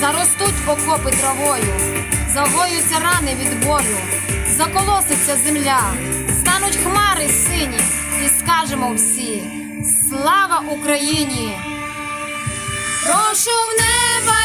заростуть окопи травою, загоються рани від болю, заколоситься земля, стануть хмари сині, і скажемо всі: Слава Україні! Прошу в неба